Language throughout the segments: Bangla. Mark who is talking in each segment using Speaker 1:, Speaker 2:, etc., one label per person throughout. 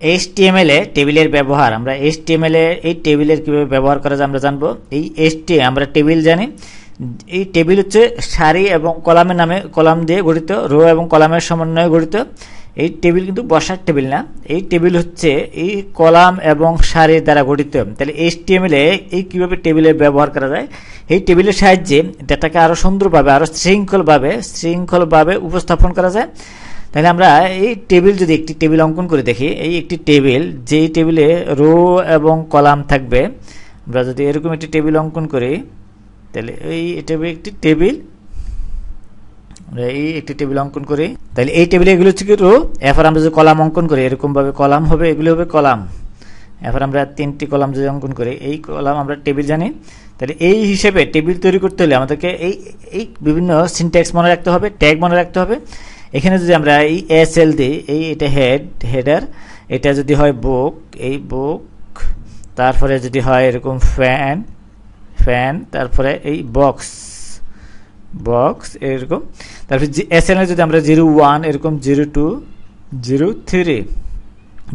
Speaker 1: এইচটিএমএল এ টেবিলের ব্যবহার। আমরা এইচটিএমএল এ এই টেবিলের কীভাবে ব্যবহার করা যায় আমরা জানব। এই এইচটি আমরা টেবিল জানি। এই টেবিল হচ্ছে সারি এবং কলামের নামে কলাম দিয়ে গঠিত, রো এবং কলামের সমন্বয়ে গঠিত। এই টেবিল কিন্তু বসার টেবিল না। এই টেবিল হচ্ছে এই কলাম এবং সারির দ্বারা গঠিত। তাহলে এইচটিএমএল এই কীভাবে টেবিলের ব্যবহার করা যায়? এই টেবিলের সাহায্যে ডেটাকে আরও সুন্দরভাবে আরও শৃঙ্খলভাবে শৃঙ্খলভাবে উপস্থাপন করা যায়। তাহলে আমরা এই টেবিল যদি একটি টেবিল অঙ্কন করে দেখি, এই একটি টেবিল যেই টেবিলে রো এবং কলাম থাকবে, আমরা যদি এরকম একটি টেবিল অঙ্কন করি, তাহলে এই এটা একটি টেবিল এই একটি টেবিল অঙ্কন করি, তাহলে এই টেবিলে এগুলো হচ্ছে রো এরপর আমরা যদি কলাম অঙ্কন করি, এরকমভাবে কলাম হবে, এগুলো হবে কলাম এরপর আমরা তিনটি কলাম যদি অঙ্কন করি, এই কলাম আমরা টেবিল জানি, তাহলে এই হিসেবে টেবিল তৈরি করতে হলে আমাদেরকে এই এই বিভিন্ন সিনট্যাক্স মনে রাখতে হবে ট্যাগ মনে রাখতে হবে এখানে যদি আমরা এই এস এল দিই, এই এটা হেড হেডার এটা যদি হয় বুক এই বুক তারপরে যদি হয় এরকম ফ্যান ফ্যান তারপরে এই বক্স বক্স এরকম। তারপরে এস এল যদি আমরা জিরো ওয়ান এরকম zero two zero three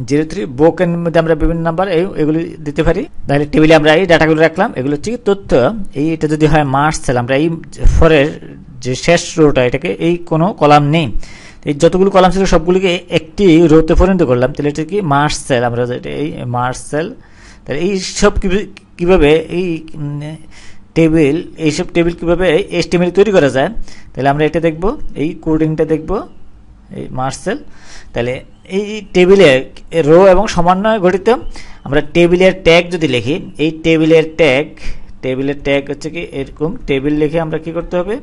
Speaker 1: zero three বুকের মধ্যে আমরা বিভিন্ন নাম্বার এই, এগুলি দিতে পারি। তাহলে টেবিলে আমরা এই ডাটাগুলো রাখলাম, এগুলো হচ্ছে তথ্য। এই এটা যদি হয় মার্চ সেল আমরা এই ফরের যে শেষ রোটা এটাকে, এই কোনো কলাম নেই। এই যতগুলো কলাম ছিল সবগুলিকে একটি রোতে পরিণত করলাম। তাহলে এটা কি? মার্চ সেল, আমরা এই মার্চ সেল। তাহলে এই সব কীভাবে এই টেবিল এইসব টেবিল কীভাবে এস্টিমেল তৈরি করা যায়? তাহলে আমরা এটা দেখব, এই কোডিংটা দেখব, এই মার্সেল তাহলে এই টেবিলে রো এবং সমন্বয় গঠিত, আমরা টেবিলের ট্যাগ যদি লিখি, এই টেবিলের ট্যাগ টেবিলের ট্যাগ হচ্ছে কি, এরকম টেবিল লিখে আমরা কি করতে হবে?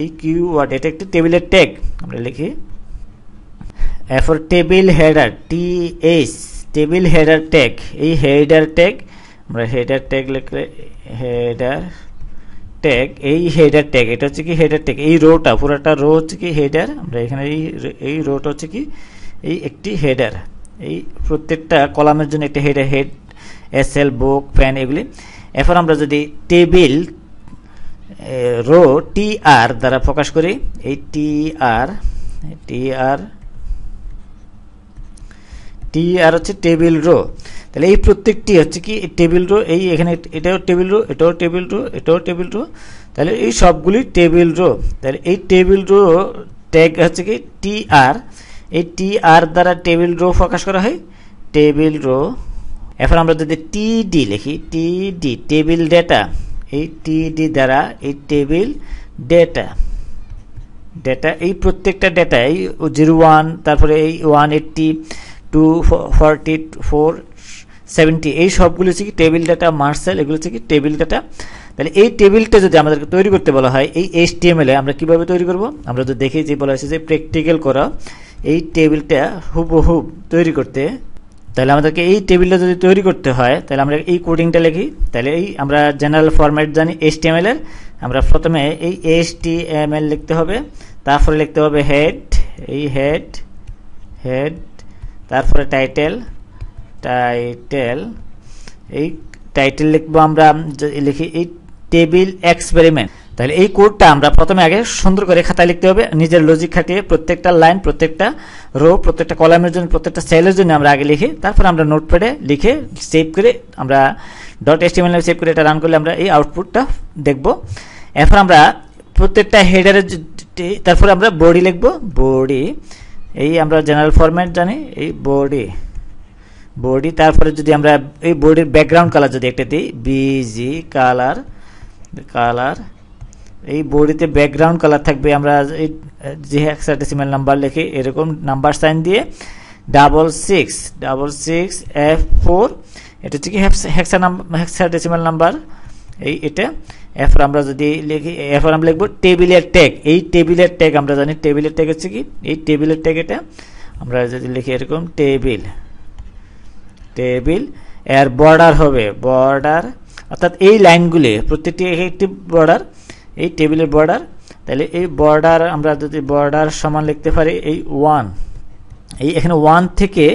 Speaker 1: এই কিউ ওয়ার্ড, এটা একটি টেবিলের ট্যাগ আমরা লিখি। এরপর table header T H table header tag এই হেডার ট্যাগ আমরা হেডার ট্যাগ লিখলে হেডার ট্যাগ এই হেডার ট্যাগ এটা হচ্ছে কি হেডার ট্যাগ এই রোটা পুরোটা রো হচ্ছে কি হেডার আমরা এখানে এই এই রোটা হচ্ছে কি, এই একটি হেডার এই প্রত্যেকটা কলামের জন্য একটা header head S L book fan এগুলি। এরপর আমরা যদি টেবিল রো, টি আর দ্বারা প্রকাশ করি। এই টি আর টি আর টি আর হচ্ছে টেবিল রো। তাহলে এই প্রত্যেকটি হচ্ছে কি টেবিল রো, এই এখানে এটাও টেবিল রো, এটাও টেবিল রো, এটাও টেবিল রো। তাহলে এই সবগুলি টেবিল রো। তাহলে এই টেবিল রো ট্যাগ হচ্ছে কি, টি আর, এই টি আর দ্বারা টেবিল রো প্রকাশ করা হয়। টেবিল রো এখন আমরা যদি টি ডি লিখি, টি ডি, টেবিল ডেটা। এই টি ডি দ্বারা এই টেবিল ডেটা ডেটা এই প্রত্যেকটা ডেটা এই জিরো ওয়ান তারপরে এই one eighty two forty four seventy এই সবগুলো হচ্ছে কি টেবিল ডাটা মার্সেল এগুলো হচ্ছে কি টেবিল ডাটা তাহলে এই টেবিলটা যদি আমাদেরকে তৈরি করতে বলা হয়, এই এইচ টিএমএল এ আমরা কীভাবে তৈরি করব? আমরা যদি দেখি যে বলা হয়েছে যে প্র্যাকটিক্যাল করা, এই টেবিলটা হুবহুব তৈরি করতে তাহলে আমাদেরকে এই টেবিলটা যদি তৈরি করতে হয়, তাহলে আমরা এই কোডিংটা লিখি। তাহলে এই আমরা জেনারেল ফরম্যাট জানি এইচ টিএমএল এর। আমরা প্রথমে এই এস এইচ টিএমএল লিখতে হবে, তারপরে লিখতে হবে হেড এই হেড হেড তারপরে টাইটেল টাইটেল এই টাইটেল লিখব আমরা, লিখি এই টেবিল এক্সপেরিমেন্ট তাহলে এই কোডটা আমরা প্রথমে আগে সুন্দর করে খাতায় লিখতে হবে। নিজের লজিক খাটিয়ে প্রত্যেকটা লাইন প্রত্যেকটা রো প্রত্যেকটা কলামের জন্য, প্রত্যেকটা সেলের জন্য আমরা আগে লিখি। তারপর আমরা নোটপ্যাডে লিখে সেভ করে আমরা. ডট এসটিএমএল সেভ করে এটা রান করলে আমরা এই আউটপুটটা দেখব। এরপর আমরা প্রত্যেকটা হেডারের তারপরে আমরা বডি লিখব। বডি এই আমরা জেনারেল ফরম্যাট জানি, এই বডি বডি তারপরে যদি আমরা এই বডির ব্যাকগ্রাউন্ড কালার যদি একটা দিই বিজি কালার কালার এই বডিতে ব্যাকগ্রাউন্ড কালার থাকবে, আমরা এই, যে হেক্সাডেসিমাল নাম্বার লিখে এরকম নাম্বার সাইন দিয়ে double six double six F four এটা হচ্ছে কি হেক্সা নাম্বার হেক্সাডেসিমাল নাম্বার এই এটা এরপর আমরা যদি লিখি এরপর আমরা লিখব টেবিলের ট্যাগ এই টেবিলের ট্যাগ আমরা জানি টেবিলের ট্যাগ হচ্ছে কি, এই টেবিলের ট্যাগ এটা আমরা যদি লিখি এরকম টেবিল টেবিলের বর্ডার হবে বর্ডার অর্থাৎ এই লাইনগুলি প্রত্যেকটি একটি বর্ডার এই টেবিলের বর্ডার তাহলে এই বর্ডার আমরা যদি বর্ডার সমান লিখতে পারি এই ওয়ান এই এখানে ওয়ান থেকে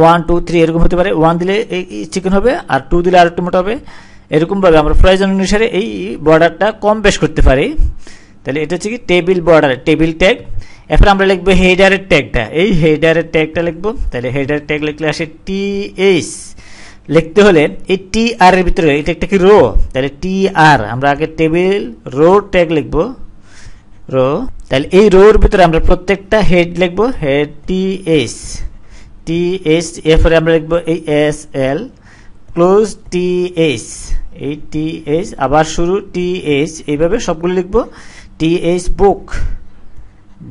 Speaker 1: ওয়ান টু থ্রি এরকম হতে পারে। ওয়ান দিলে এই চিকেন হবে, আর টু দিলে আর একটু মোটা হবে। এরকমভাবে আমরা প্রয়োজন অনুসারে এই বর্ডারটা কম বেশ করতে পারি। তাহলে এটা হচ্ছে কি টেবিল বর্ডার টেবিল ট্যাগ এরপর আমরা লিখব হেডারের ট্যাগটা এই হেডারের ট্যাগটা লিখব। তাহলে হেডারের ট্যাগ লিখলে আসে টি এইচ লিখতে হলে এই টি আর এর ভিতরে, এটা একটা কি রো তাহলে টি আর আমরা আগে টেবিল রো ট্যাগ লিখব। রো তাহলে এই রোর ভিতরে আমরা প্রত্যেকটা হেড লিখব। Head T H T H এরপরে আমরা লিখব এই S L close T H এই টি এইচ আবার শুরু টি এইচ এইভাবে সবগুলো লিখব। টি এইচ বুক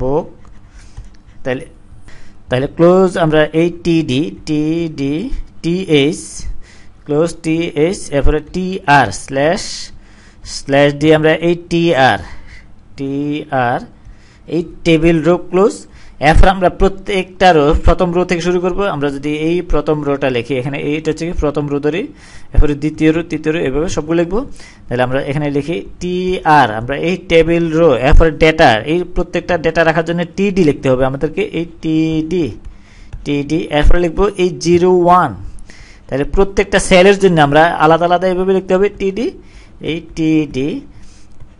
Speaker 1: বুক তাহলে তাহলে ক্লোজ আমরা এই T D T D T H close T H এরপরে টি আর স্ল্যাশ স্ল্যাশ দিয়ে আমরা এই টি আর টি আর এই টেবিল রো ক্লোজ এরপর আমরা প্রত্যেকটা রো প্রথম রো থেকে শুরু করব, আমরা যদি এই প্রথম রোটা লিখি, এখানে এইটা হচ্ছে কি প্রথম রো ধরি এরপরে দ্বিতীয় রো তৃতীয় রো এভাবে সবগুলো লিখব, তাহলে আমরা এখানে লিখি টি আর আমরা এই টেবিল রো এরপরে ডেটা এই প্রত্যেকটা ডেটা রাখার জন্য টি ডি লিখতে হবে, আমাদেরকে এই টি ডি টি ডি এরপরে লিখব এই জিরো ওয়ান। তাহলে প্রত্যেকটা সেলের জন্য আমরা আলাদা আলাদা এভাবে লিখতে হবে টি ডি এই টি ডি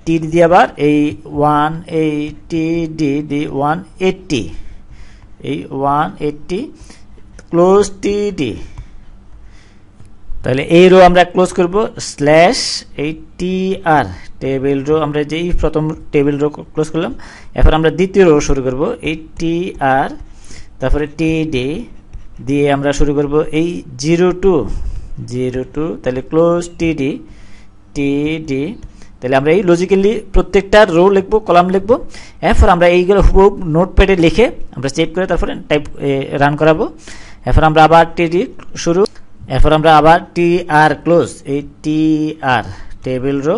Speaker 1: টি দিয়ে আবার এই ওয়ান এই টি ডি ওয়ান এইটটি এই one eighty close T D তাহলে এই রো আমরা ক্লোজ করব স্ল্যাশ এই টি আর টেবিল রো আমরা যেই প্রথম টেবিল রো ক্লোজ করলাম, এরপর আমরা দ্বিতীয় রো শুরু করব, এই টি আর তারপরে টি ডি দিয়ে আমরা শুরু করব এই জিরো টু জিরো টু তাহলে close T D T D তাহলে আমরা এই লজিক্যালি প্রত্যেকটা রো লিখব কলাম লিখব, এরপর আমরা এইগুলো খুব নোটপ্যাডে লিখে আমরা সেভ করে তারপরে টাইপ রান করাবো। এরপর আমরা আবার টি ডি শুরু, এরপর আমরা আবার টি আর ক্লোজ এই টি আর টেবিল রো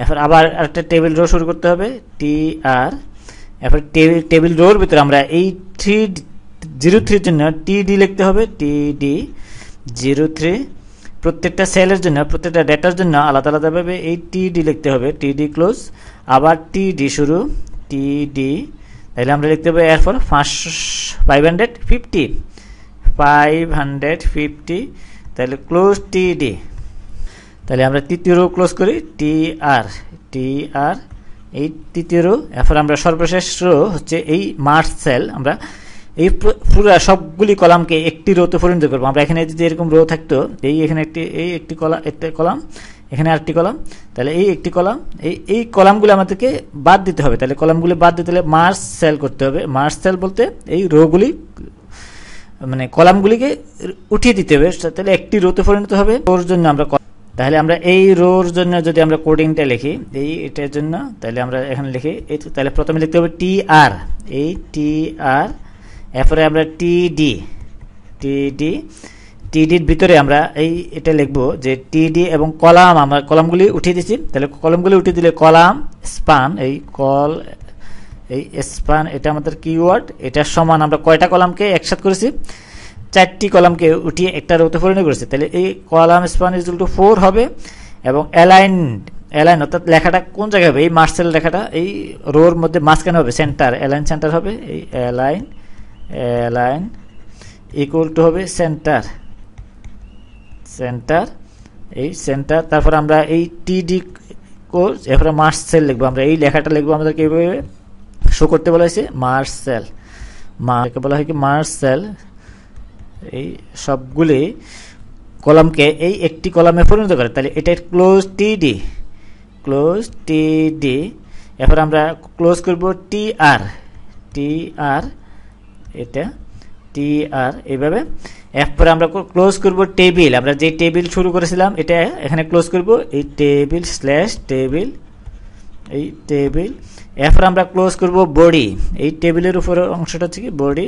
Speaker 1: এরপর আবার একটা টেবিল রো শুরু করতে হবে টি আর এরপর টেবিল রোর ভিতরে আমরা এই থ্রি জিরো থ্রির জন্য টি ডি লিখতে হবে টি ডি জিরো থ্রি। প্রত্যেকটা সেলের জন্য, প্রত্যেকটা ডেটার জন্য আলাদা আলাদাভাবে এই টি ডি লিখতে হবে টি ডি ক্লোজ আবার টি ডি শুরু টি ডি তাহলে আমরা লিখতে হবে এরপর পাঁচশো five hundred fifty five hundred fifty তাহলে ক্লোজ টি ডি তাহলে আমরা তৃতীয় রো ক্লোজ করি টি আর টি আর এই তৃতীয় রো এরপর আমরা সর্বশেষ রো হচ্ছে এই মার্চ সেল আমরা এই পুরো সবগুলি কলামকে একটি রোতে পরিণত করব। আমরা এখানে যদি এরকম রো থাকতো, এই এখানে একটি, এই একটি কলাম একটা কলাম, এখানে আরেকটি কলাম, তাহলে এই একটি কলাম, এই এই কলামগুলো আমাদেরকে বাদ দিতে হবে। তাহলে কলামগুলি বাদ দিতে হলে মার্চ সেল করতে হবে। মার্চ সেল বলতে এই রোগুলি মানে কলামগুলিকে উঠিয়ে দিতে হবে। তাহলে একটি রোতে পরিণত হবে। ওর জন্য আমরা তাহলে আমরা এই রোর জন্য যদি আমরা কোডিংটা লিখি, এই এটার জন্য, তাহলে আমরা এখানে লিখি তাহলে প্রথমে লিখতে হবে টি আর, এই টি আর এরপরে আমরা টিডি টিডি টিডির ভিতরে আমরা এই এটা লিখব যে টিডি এবং কলাম আমরা কলামগুলি উঠিয়ে দিচ্ছি তাহলে কলামগুলি উঠিয়ে দিলে কলাম, স্পান, এই কল, এই স্পান, এটা আমাদের কিওয়ার্ড এটার সমান আমরা কয়টা কলামকে একসাথ করেছি? চারটি কলামকে উঠিয়ে একটা রোতে পরিণত করেছি। তাহলে এই column, span is two four হবে এবং অ্যালাইন অ্যালাইন অর্থাৎ লেখাটা কোন জায়গায় হবে? এই মার্সেল লেখাটা এই রোর মধ্যে মাঝখানে হবে সেন্টার অ্যালাইন সেন্টার হবে, এই অ্যালাইন অ্যালাইন ইকুয়াল টু হবে সেন্টার সেন্টার এই সেন্টার তারপর আমরা এই টিডি কোর্স এরপরে মার্চ সেল লিখব। আমরা এই লেখাটা লিখব আমাদেরকে এইভাবে শো করতে বলা হয়েছে মার্চ সেল মাকে বলা হয় কি? মার্চ সেল এই সবগুলি কলামকে এই একটি কলামে পরিণত করে। তাহলে এটা ক্লোজ টিডি ক্লোজ টিডি এরপর আমরা ক্লোজ করব টি আর টি আর এটা টি আর এইভাবে এরপরে আমরা ক্লোজ করব টেবিল আমরা যে টেবিল শুরু করেছিলাম, এটা এখানে ক্লোজ করব। এই টেবিল স্ল্যাশ টেবিল এই টেবিল এরপর আমরা ক্লোজ করব বডি এই টেবিলের উপরে অংশটা হচ্ছে কি? বডি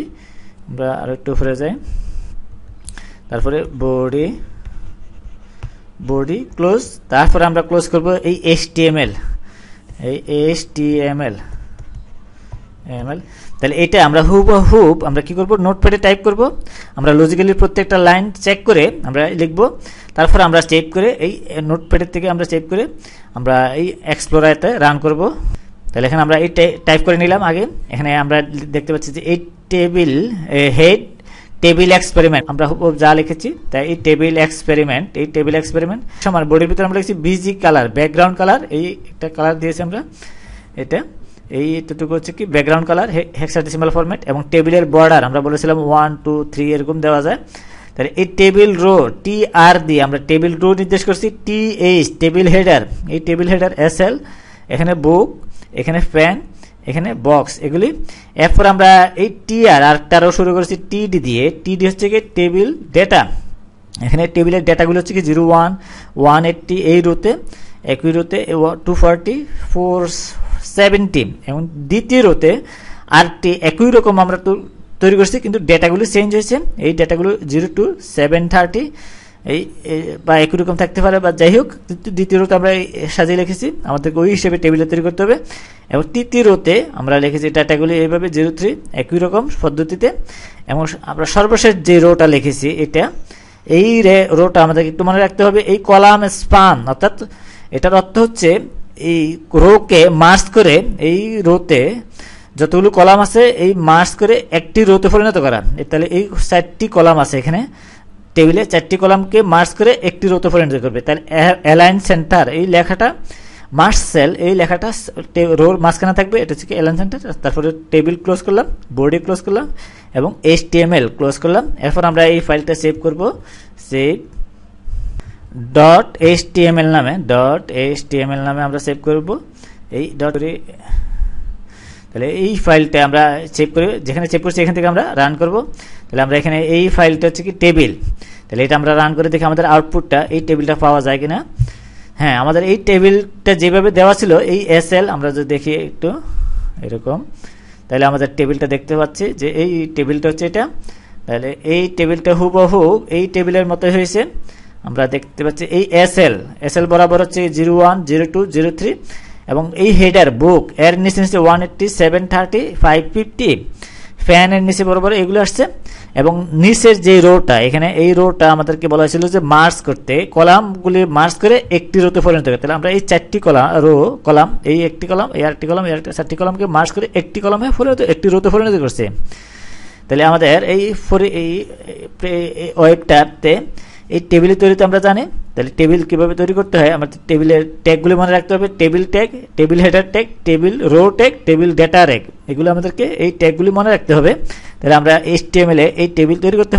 Speaker 1: আমরা আর একটু উপরে যাই। তারপরে বডি বডি ক্লোজ তারপরে আমরা ক্লোজ করব এই এস এই এল এমএল তাহলে এটা আমরা হুব হুব, আমরা কি করব? নোটপ্যাডে টাইপ করব। আমরা লজিক্যালি প্রত্যেকটা লাইন চেক করে আমরা লিখব। তারপর আমরা সেভ করে এই নোটপ্যাডের থেকে আমরা সেভ করে আমরা এই এক্সপ্লোরারতে রান করব। তাহলে এখানে আমরা এই টাইপ করে নিলাম আগে। এখানে আমরা দেখতে পাচ্ছি যে এই টেবিল হেড টেবিল এক্সপেরিমেন্ট আমরা যা লিখেছি, তাই এই টেবিল এক্সপেরিমেন্ট এই টেবিল এক্সপেরিমেন্ট সমান বডির ভিতরে আমরা লিখেছি বিজি কালার ব্যাকগ্রাউন্ড কালার এই একটা কালার দিয়েছি আমরা। এটা। এই এতটুকু হচ্ছে কি ব্যাকগ্রাউন্ড কালার হেক্সাডেসিমাল ফরম্যাট এবং টেবিলের বর্ডার আমরা বলেছিলাম ওয়ান টু থ্রি এরকম দেওয়া যায়। তাহলে এই টেবিল রো টি আর দিয়ে আমরা টেবিল রো নির্দেশ করছি টি এইচ টেবিল হেডার এই টেবিল হেডার এস এল এখানে বুক এখানে ফ্যান এখানে বক্স এগুলি। এরপর আমরা এই টি আর আরটারও শুরু করেছি টিডি দিয়ে। টিডি হচ্ছে কি টেবিল ডেটা এখানে টেবিলের ডেটাগুলো হচ্ছে কি জিরো ওয়ান ওয়ান এইটটি এই রোতে একই রোতে টু ফর্টি ফোর সেভেন্টি এবং দ্বিতীয় রোতে আরটি একই রকম আমরা তৈরি করছি, কিন্তু ডেটাগুলো চেঞ্জ হয়েছে। এই ডেটাগুলো জিরো টু সেভেন থার্টি এই বা একই রকম থাকতে পারে বা যাই হোক, দ্বিতীয় রোতে আমরা সাজিয়ে লিখেছি আমাদেরকে ওই হিসেবে টেবিলে তৈরি করতে হবে। এবং তৃতীয় রোতে আমরা লিখেছি ডাটাগুলি এইভাবে জিরো থ্রি একই রকম পদ্ধতিতে। এবং আমরা সর্বশেষ যে রোটা লিখেছি, এটা, এই রোটা আমাদেরকে একটু মনে রাখতে হবে। এই কলাম স্পান অর্থাৎ এটার অর্থ হচ্ছে এই রোকে মার্চ করে, এই রোতে যতগুলো কলাম আছে, এই মার্চ করে একটি রোতে পরিণত করা। তাহলে এই চারটি কলাম আছে এখানে। টেবিলে চারটি কলামকে মার্চ করে একটি রোতে পরিণত করবে। তাহলে অ্যালাইন সেন্টার, এই লেখাটা মার্চ সেল, এই লেখাটা রোর মাঝখানে থাকবে, এটা হচ্ছে অ্যালাইন সেন্টার। তারপরে টেবিল ক্লোজ করলাম, বোর্ডে ক্লোজ করলাম, এবং এইচ ক্লোজ করলাম। এরপর আমরা এই ফাইলটা সেভ করব। Save dot H T M L নামে dot H T M L নামে আমরা সেভ করব। এই ডট তাহলে এই ফাইলটা আমরা সেভ করে, যেখানে সেভ করছি এখান থেকে আমরা রান করব। তাহলে আমরা এখানে এই ফাইলটা হচ্ছে কি টেবিল তাহলে এটা আমরা রান করে দেখি আমাদের আউটপুটটা এই টেবিলটা পাওয়া যায় কিনা। হ্যাঁ আমাদের এই টেবিলটা যেভাবে দেওয়া ছিল, এই এস এল আমরা যদি দেখি একটু, এরকম। তাহলে আমাদের টেবিলটা দেখতে পাচ্ছি যে এই টেবিলটা হচ্ছে এটা। তাহলে এই টেবিলটা হুবহু এই টেবিলের মতোই হয়েছে। আমরা দেখতে পাচ্ছি এই এস এল এস এল বরাবর হচ্ছে zero one zero two zero three এবং এই হেডার বুক এর নিচে নিচে one eighty seven thirty five fifty ফ্যানের নিচে বরাবর এগুলো আসছে এবং নিচের যে রোটা এখানে এই রোটা আমাদেরকে বলা হয়েছিল যে মার্চ করতে, কলামগুলি মার্চ করে একটি রোতে পরিণত করতে। আমরা এই চারটি কলাম রো কলাম, এই একটি কলাম, এই আরেকটি কলাম, এই চারটি কলামকে মার্চ করে একটি কলামে পরিণত, একটি রোতে পরিণত করছে। তাহলে আমাদের এই এই ওয়েবটাতে এই টেবিল তৈরিতে আমরা জানি। তাহলে টেবিল কীভাবে তৈরি করতে হয়? আমাদের টেবিলের ট্যাগগুলি মনে রাখতে হবে। Table tag, table header tag, table row tag, table data tag এগুলো আমাদেরকে এই ট্যাগগুলি মনে রাখতে হবে। তাহলে আমরা এইচ এই টেবিল তৈরি করতে